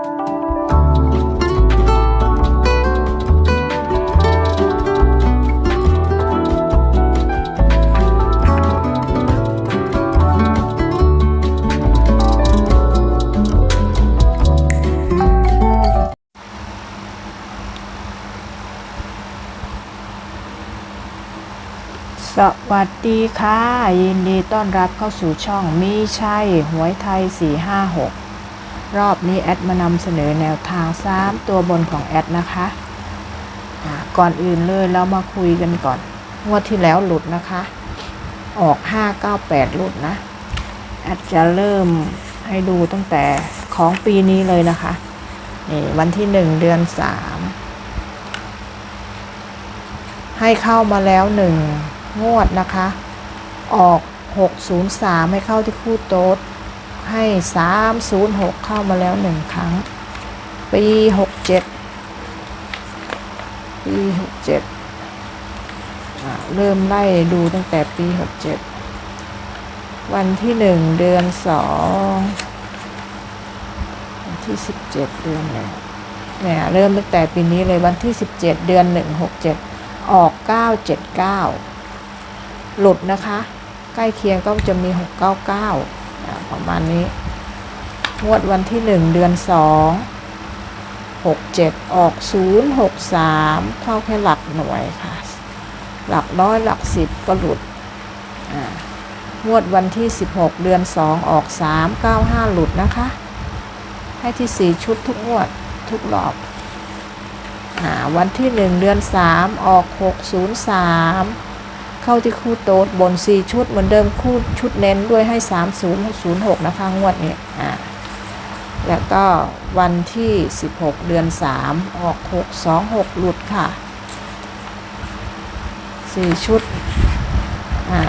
สวัสดีค่ะ ยินดีต้อนรับเข้าสู่ช่องมีชัยหวยไทย 456 รอบนี้แอดมานำเสนอแนวทาง3ตัวบนของแอดนะคะก่อนอื่นเลยเรามาคุยกันก่อนงวดที่แล้วหลุดนะคะ ออก 598 หลุดนะ แอดจะเริ่มให้ดูตั้งแต่ของปีนี้เลยนะคะนี่วันที่1เดือน3ให้เข้ามาแล้วหนึ่งงวดนะคะ ออก 603 ให้เข้าที่คู่โต๊ด ให้ 306 เข้ามาแล้วหนึ่งครั้ง ปี 67 ปี 67 เริ่มไล่ดูตั้งแต่ปี 67 วันที่ 1 เดือน 2 วันที่ 17 เดือนหนึ่งเนี่ยเริ่มตั้งแต่ปีนี้เลยวันที่ 17 เดือน 1 67 ออก 979 หลุดนะคะ ใกล้เคียงก็จะมี 699อ่า ประมาณนี้ งวดวันที่1เดือน2 67ออก063เข้าแค่หลักหน่วยค่ะ หลักร้อยหลักสิบก็หลุดอ่างวดวันที่ 16 เดือน 2 ออก 395 หลุดนะคะ ให้ที่ 4 ชุดทุกงวดทุกรอบอ่าวันที่ 1 เดือน 3 ออก 603 เข้าที่คู่โต๊ดบน 4 ชุดเหมือนเดิมคู่ชุดเน้นด้วยให้ 3006 นะคะ งวดนี้อ่าแล้วก็วันที่ 16 เดือน 3 ออก 626 หลุดค่ะ 4 ชุดอ่า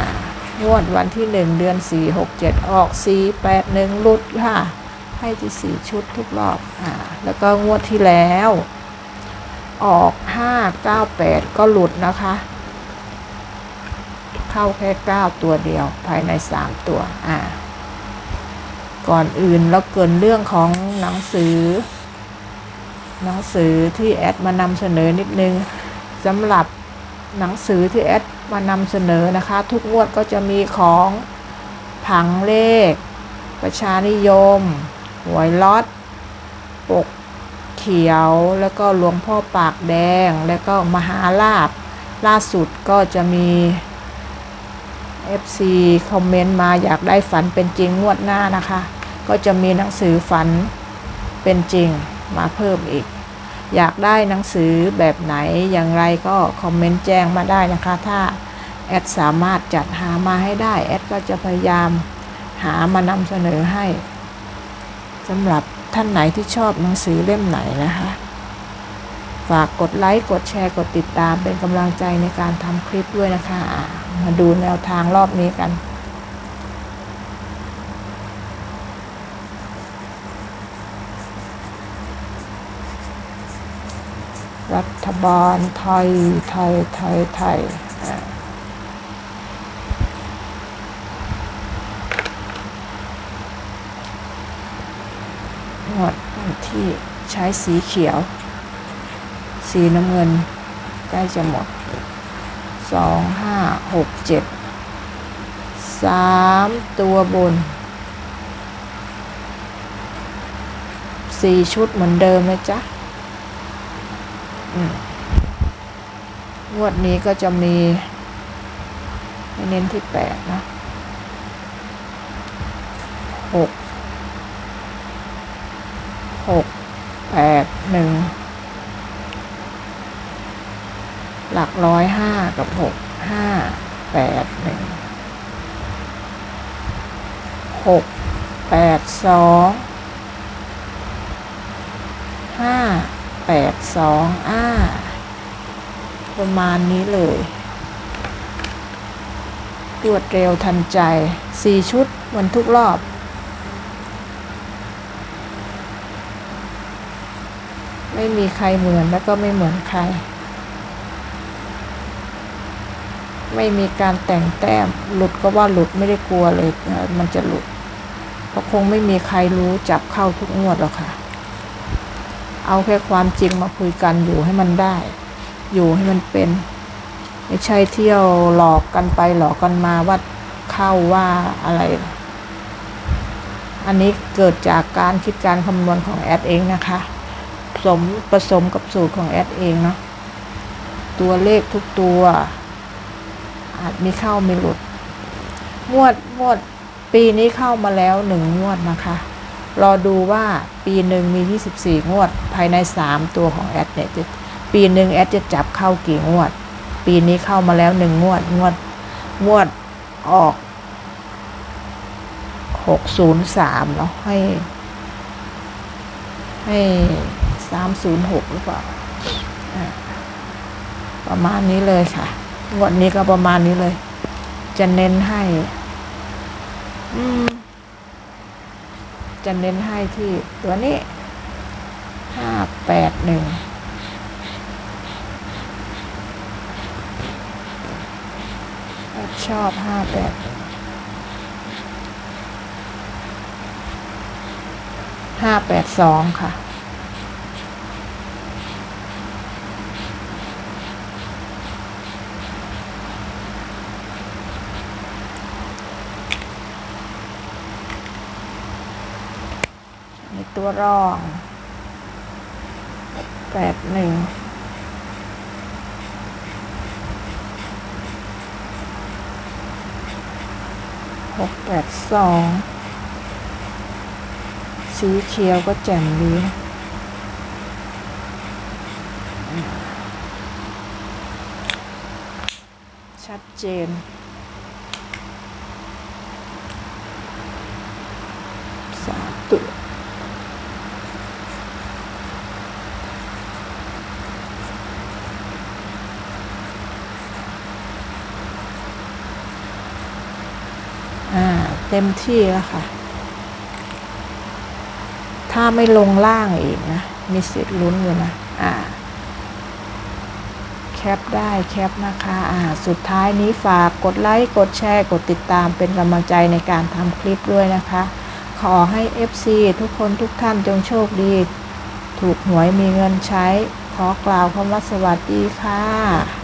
งวดวันที่ 1 เดือน 4 6 7 ออก 4 8 1 หลุดค่ะ ให้ที่ 4 ชุดทุกรอบอ่าแล้วก็งวดที่แล้ว ออก 5 9 8 ก็หลุดนะคะ เข้าแค่ 9 ตัวเดียวภายใน 3 ตัว อ่า ก่อนอื่นแล้วเกินเรื่องของหนังสือ หนังสือที่แอดมานำเสนอนิดนึงสำหรับหนังสือที่แอดมานำเสนอนะคะ ทุกงวดก็จะมีของผังเลข ประชานิยมหวยล็อตปกเขียว แล้วก็หลวงพ่อปากแดง แล้วก็มหาลาบล่าสุดก็จะมี FC คอมเมนต์มาอยากได้ฝันเป็นจริงงวดหน้านะคะ ก็จะมีหนังสือฝันเป็นจริงมาเพิ่มอีก อยากได้หนังสือแบบไหนอย่างไรก็คอมเมนต์แจ้งมาได้นะคะ ถ้าแอดสามารถจัดหามาให้ได้แอดก็จะพยายามหามานำเสนอให้สำหรับท่านไหนที่ชอบหนังสือเล่มไหนนะคะ ฝากกดไลค์ กดแชร์ กดติดตามเป็นกำลังใจในการทำคลิปด้วยนะคะ มาดูแนวทางรอบนี้กัน รัฐบาลไทย ไทย ไทย ไทยหมวดที่ใช้สีเขียว สีน้ำเงินใกล้จะหมด สองห้าหกเจ็ดสามตัวบนสี่ชุดเหมือนเดิมนะจ๊ะอืมงวดนี้ก็จะมีเน้นที่แปดนะหกหกแปดหนึ่ง หลักร้อยห้ากับหกห้าแปดหนึ่งหกแปดสองห้าแปดสองอ้าประมาณนี้เลย รวดเร็วทันใจสี่ชุดเหมือนทุกรอบไม่มีใครเหมือนแล้วก็ไม่เหมือนใคร ไม่มีการแต่งแต้ม หลุดก็ว่าหลุดไม่ได้กลัวเลยมันจะหลุดเพราะคงไม่มีใครรู้จับเข้าทุกงวดหรอกค่ะ เอาแค่ความจริงมาคุยกันอยู่ให้มันได้ อยู่ให้มันเป็น ไม่ใช่เที่ยวหลอกกันไปหลอกกันมาว่าเข้าว่าอะไร อันนี้เกิดจากการคิดการคำนวณของแอดเองนะคะสมผสมกับสูตรของแอดเองเนาะตัวเลขทุกตัว อาจมีเข้ามีหลุด งวดงวดปีนี้เข้ามาแล้วหนึ่งงวดนะคะ รอดูว่าปีหนึ่งมี 24 งวด ภายใน 3 ตัวของแอดเนี่ยจะปีหนึ่งแอดจะจับเข้ากี่งวด ปีนี้เข้ามาแล้วหนึ่งงวดงวดงวดออก 603เนาะให้ ให้ 306 หรือเปล่า ประมาณนี้เลยค่ะ งวดนี้ก็ประมาณนี้เลย จะเน้นให้ อืม จะเน้นให้ที่ตัวนี้ห้าแปดหนึ่งชอบห้าแปดห้าแปดสองค่ะ ในตัวรองแปดหนึ่งหกแปดสองสีเขียวก็แจ่มดีชัดเจน สามตัว อ่าเต็มที่แล้วค่ะ ถ้าไม่ลงล่างอีกนะ มีสิทธิ์ลุ้นอยู่นะอ่าแคปได้แคปนะคะอ่าสุดท้ายนี้ฝากกดไลค์ กดแชร์ กดติดตามเป็นกำลังใจในการทำคลิปด้วยนะคะ ขอให้ FC ทุกคนทุกท่านจงโชคดี ถูกหวยมีเงินใช้ ขอกล่าวคำว่าสวัสดีค่ะ